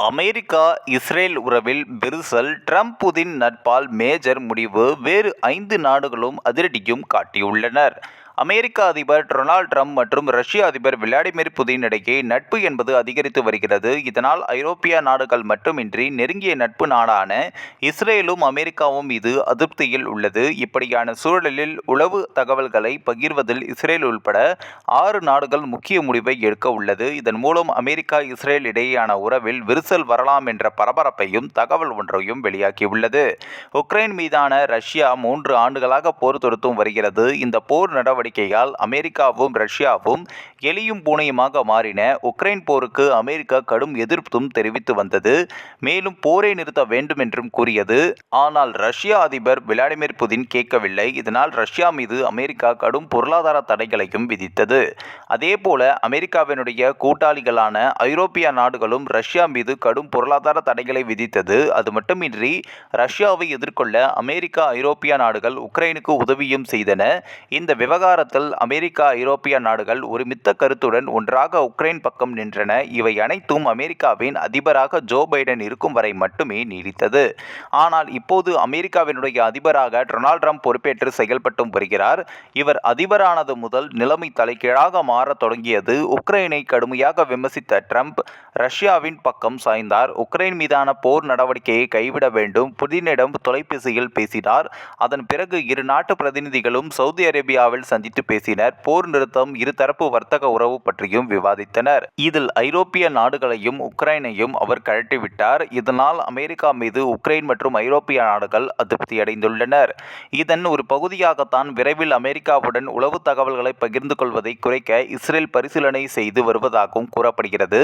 America Israel உறவில் பெருசல் Trump Putin நட்பால் மேஜர் முடிவு வேறு ஐந்து நாடுகளும் அதிரடியும் காட்டியுள்ளனர். அமெரிக்க அதிபர் டொனால்ட் ட்ரம்ப் மற்றும் ரஷ்ய அதிபர் விளாடிமிர் புதின் இடையே நட்பு என்பது அதிகரித்து வருகிறது. இதனால் ஐரோப்பிய நாடுகள் மட்டுமின்றி நெருங்கிய நட்பு நாடான இஸ்ரேலும் அமெரிக்காவும் இது அதிருப்தியில் உள்ளது. இப்படியான சூழலில் உளவு தகவல்களை பகிர்வதில் இஸ்ரேல் உள்பட ஆறு நாடுகள் முக்கிய முடிவை எடுக்க உள்ளது. இதன் மூலம் அமெரிக்கா இஸ்ரேல் இடையேயான உறவில் விரிசல் வரலாம் என்ற பரபரப்பையும் தகவல் ஒன்றையும் வெளியாகியுள்ளது. உக்ரைன் மீதான ரஷ்யா மூன்று ஆண்டுகளாக போர் தொடுத்தும் வருகிறது. இந்த போர் நடவடிக்கை நடவடிக்கையால் அமெரிக்காவும் ரஷ்யாவும் எலியும் பூனையுமாக மாறின உக்ரைன் போருக்கு அமெரிக்கா கடும் எதிர்ப்பும் தெரிவித்து வந்தது. மேலும் போரை நிறுத்த வேண்டும் என்றும் கூறியது. ஆனால் ரஷ்ய அதிபர் விளாடிமிர் புதின் கேட்கவில்லை. இதனால் ரஷ்யா மீது அமெரிக்கா கடும் பொருளாதார தடைகளையும் விதித்தது. அதேபோல அமெரிக்காவினுடைய கூட்டாளிகளான ஐரோப்பிய நாடுகளும் ரஷ்யா மீது கடும் பொருளாதார தடைகளை விதித்தது. அது மட்டுமின்றி ரஷ்யாவை எதிர்கொள்ள அமெரிக்கா ஐரோப்பிய நாடுகள் உக்ரைனுக்கு உதவியும் செய்தன. இந்த விவகாரத்தில் அமெரிக்கா ஐரோப்பிய நாடுகள் ஒருமித்த கருத்துடன் ஒன்றாக உக்ரைன் பக்கம் நின்றன. இவை அனைத்தும் அமெரிக்காவின் அதிபராக ஜோ பைடன் இருக்கும் வரை மட்டுமே நீடித்தது. ஆனால் இப்போது அமெரிக்காவினுடைய அதிபராக டொனால்ட் ட்ரம்ப் பொறுப்பேற்று செயல்பட்டும் வருகிறார். இவர் அதிபரானது முதல் நிலைமை தலைகீழாக மாறத் தொடங்கியது. உக்ரைனை கடுமையாக விமர்சித்த ட்ரம்ப் ரஷ்யாவின் பக்கம் சாய்ந்தார். உக்ரைன் மீதான போர் நடவடிக்கையை கைவிட வேண்டும். புதினிடம் தொலைபேசியில் பேசினார். அதன் பிறகு இரு நாட்டு பிரதிநிதிகளும் சவுதி அரேபியாவில் சந்தித்து பேசினர். போர் நிறுத்தம் இருதரப்பு வர்த்தக உறவு பற்றியும் விவாதித்தனர். இதில் ஐரோப்பிய நாடுகளையும் உக்ரைனையும் அவர் கழட்டிவிட்டார். இதனால் அமெரிக்கா மீது உக்ரைன் மற்றும் ஐரோப்பிய நாடுகள் அதிருப்தியடைந்துள்ளனர். இதன் ஒரு பகுதியாகத்தான் விரைவில் அமெரிக்காவுடன் உளவு தகவல்களை பகிர்ந்து கொள்வதை குறைக்க இஸ்ரேல் பரிசீலனை செய்து வருவதாகவும் கூறப்படுகிறது.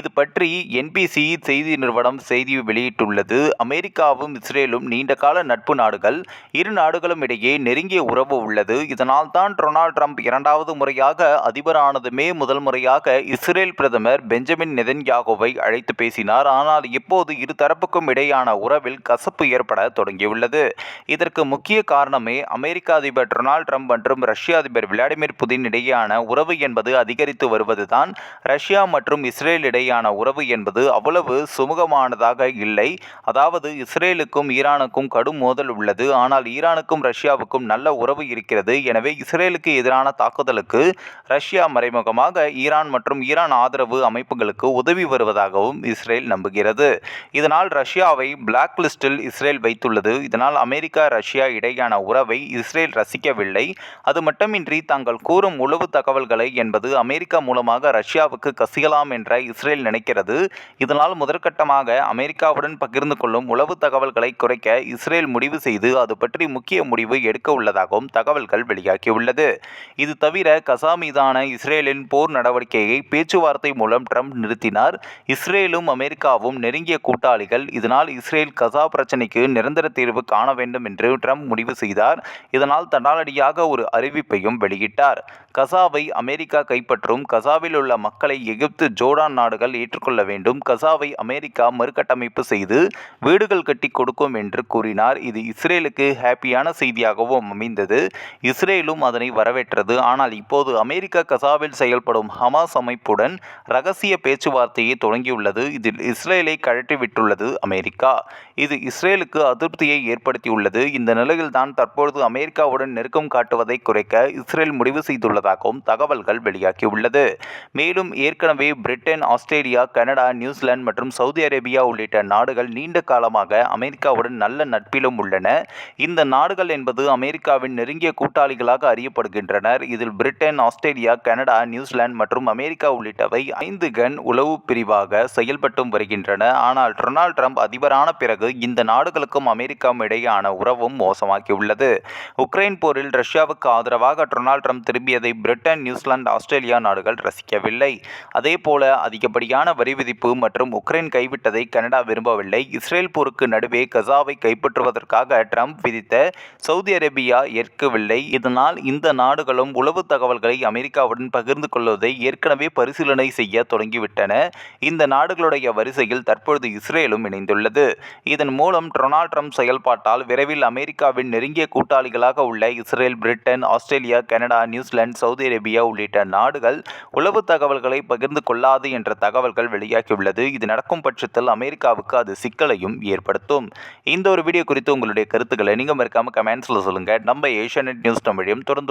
இது பற்றி என்பிசி செய்தி நிறுவனம் செய்தி வெளியிட்டுள்ளது. அமெரிக்காவும் இஸ்ரேலும் நீண்டகால நட்பு நாடுகள். இரு நாடுகளும் இடையே நெருங்கிய உறவு உள்ளது. இதனால் தான் டொனால்ட் ட்ரம்ப் இரண்டாவது முறையாக அதிபரானதுமே முதல் முறையாக இஸ்ரேல் பிரதமர் பெஞ்சமின் நெதன்யாகோவை அழைத்து பேசினார். ஆனால் இப்போது இரு தரப்புக்கும் இடையான உறவில் கசப்பு ஏற்பட தொடங்கியுள்ளது. இதற்கு முக்கிய காரணமே அமெரிக்க அதிபர் டொனால்ட் ட்ரம்ப் மற்றும் ரஷ்ய அதிபர் விளாடிமிர் புதின் இடையேயான உறவு என்பது அதிகரித்து வருவதுதான். ரஷ்யா மற்றும் இஸ்ரேல் இடையேயான உறவு என்பது அவ்வளவு சுமூகமானதாக இல்லை. அதாவது இஸ்ரேலுக்கும் ஈரானுக்கும் கடும் மோதல் உள்ளது. ஆனால் ஈரானுக்கும் ரஷ்யாவுக்கும் நல்ல உறவு இருக்கிறது. எனவே இஸ்ரேல் இஸ்ரேலுக்கு எதிரான தாக்குதலுக்கு ரஷ்யா மறைமுகமாக ஈரான் மற்றும் ஈரான் ஆதரவு அமைப்புகளுக்கு உதவி வருவதாகவும் இஸ்ரேல் நம்புகிறது. இதனால் ரஷ்யாவை பிளாக் லிஸ்டில் இஸ்ரேல் வைத்துள்ளது. இதனால் அமெரிக்கா ரஷ்யா இடையேயான உறவை இஸ்ரேல் ரசிக்கவில்லை. அது மட்டுமின்றி தாங்கள் கூறும் உளவு தகவல்களை என்பது அமெரிக்கா மூலமாக ரஷ்யாவுக்கு கசியலாம் என்ற இஸ்ரேல் நினைக்கிறது. இதனால் முதற்கட்டமாக அமெரிக்காவுடன் பகிர்ந்து கொள்ளும் உளவு தகவல்களை குறைக்க இஸ்ரேல் முடிவு செய்து அது பற்றி முக்கிய முடிவு எடுக்க உள்ளதாகவும் தகவல்கள் வெளியாகியுள்ளது. இது தவிர கசா மீதான இஸ்ரேலின் போர் நடவடிக்கையை பேச்சுவார்த்தை மூலம் ட்ரம்ப் நிறுத்தினார். இஸ்ரேலும் அமெரிக்காவும் நெருங்கிய கூட்டாளிகள். இதனால் இஸ்ரேல் கசா பிரச்சினைக்கு நிரந்தர தீர்வு காண வேண்டும் என்று ட்ரம்ப் முடிவு செய்தார். இதனால் தடாலடியாக ஒரு அறிவிப்பையும் வெளியிட்டார். கசாவை அமெரிக்கா கைப்பற்றும் கசாவில் உள்ள மக்களை எகிப்து ஜோர்டான் நாடுகள் ஏற்றுக்கொள்ள வேண்டும். கசாவை அமெரிக்கா மறுகட்டமைப்பு செய்து வீடுகள் கட்டி கொடுக்கும் என்று கூறினார். இது இஸ்ரேலுக்கு ஹாப்பியான செய்தியாகவும் அமைந்தது. இஸ்ரேலும் அதனை வரவேற்றது. ஆனால் இப்போது அமெரிக்க கசாவில் செயல்படும் ஹமாஸ் அமைப்புடன் ரகசிய பேச்சுவார்த்தையை தொடங்கியுள்ளது. இதில் இஸ்ரேலை கழட்டிவிட்டுள்ளது அமெரிக்கா. இது இஸ்ரேலுக்கு அதிருப்தியை ஏற்படுத்தியுள்ளது. இந்த நிலையில்தான் தற்பொழுது அமெரிக்காவுடன் நெருக்கம் காட்டுவதை குறைக்க இஸ்ரேல் முடிவு செய்துள்ளதாகவும் தகவல்கள் வெளியாகியுள்ளது. மேலும் ஏற்கனவே Britain Australia Canada New Zealand மற்றும் சவுதி அரேபியா உள்ளிட்ட நாடுகள் நீண்ட காலமாக அமெரிக்காவுடன் நல்ல நட்பிலும் உள்ளன. இந்த நாடுகள் என்பது அமெரிக்காவின் நெருங்கிய கூட்டாளிகளாக அறிய அறியப்படுகின்றனர் இதில் Britain Australia Canada New Zealand மற்றும் அமெரிக்கா உள்ளிட்டவை ஐந்து கன் உளவு பிரிவாக செயல்பட்டும் வருகின்றன. ஆனால் டொனால்ட் ட்ரம்ப் அதிபரான பிறகு இந்த நாடுகளுக்கும் அமெரிக்காவும் இடையேயான உறவும் மோசமாகியுள்ளது. உக்ரைன் போரில் ரஷ்யாவுக்கு ஆதரவாக டொனால்ட் ட்ரம்ப் திரும்பியதை பிரிட்டன் நியூசிலாந்து ஆஸ்திரேலியா நாடுகள் ரசிக்கவில்லை. அதேபோல அதிகப்படியான வரி விதிப்பு மற்றும் உக்ரைன் கைவிட்டதை கனடா விரும்பவில்லை. இஸ்ரேல் போருக்கு நடுவே கசாவை கைப்பற்றுவதற்காக ட்ரம்ப் விதித்த சவுதி அரேபியா ஏற்கவில்லை. இதனால் இந்த இந்த நாடுகளும் உளவு தகவல்களை அமெரிக்காவுடன் பகிர்ந்து கொள்வதை ஏற்கனவே பரிசீலனை செய்ய தொடங்கிவிட்டன. இந்த நாடுகளுடைய வரிசையில் தற்பொழுது இஸ்ரேலும் இணைந்துள்ளது. இதன் மூலம் டொனால்ட் ட்ரம்ப் செயல்பாட்டால் விரைவில் அமெரிக்காவின் நெருங்கிய கூட்டாளிகளாக உள்ள Israel Britain Australia Canada New Zealand Saudi Arabia உள்ளிட்ட நாடுகள் உளவு தகவல்களை பகிர்ந்து கொள்ளாது என்ற தகவல்கள் வெளியாகியுள்ளது. இது நடக்கும் பட்சத்தில் அமெரிக்காவுக்கு அது சிக்கலையும் ஏற்படுத்தும். இந்த ஒரு வீடியோ குறித்து உங்களுடைய கருத்துக்களை நீங்கள் மறக்காமல் கமெண்ட்ஸில் சொல்லுங்கள் நம்ம ஏஷியா நியூஸ் தமிழையும் தொடர்ந்து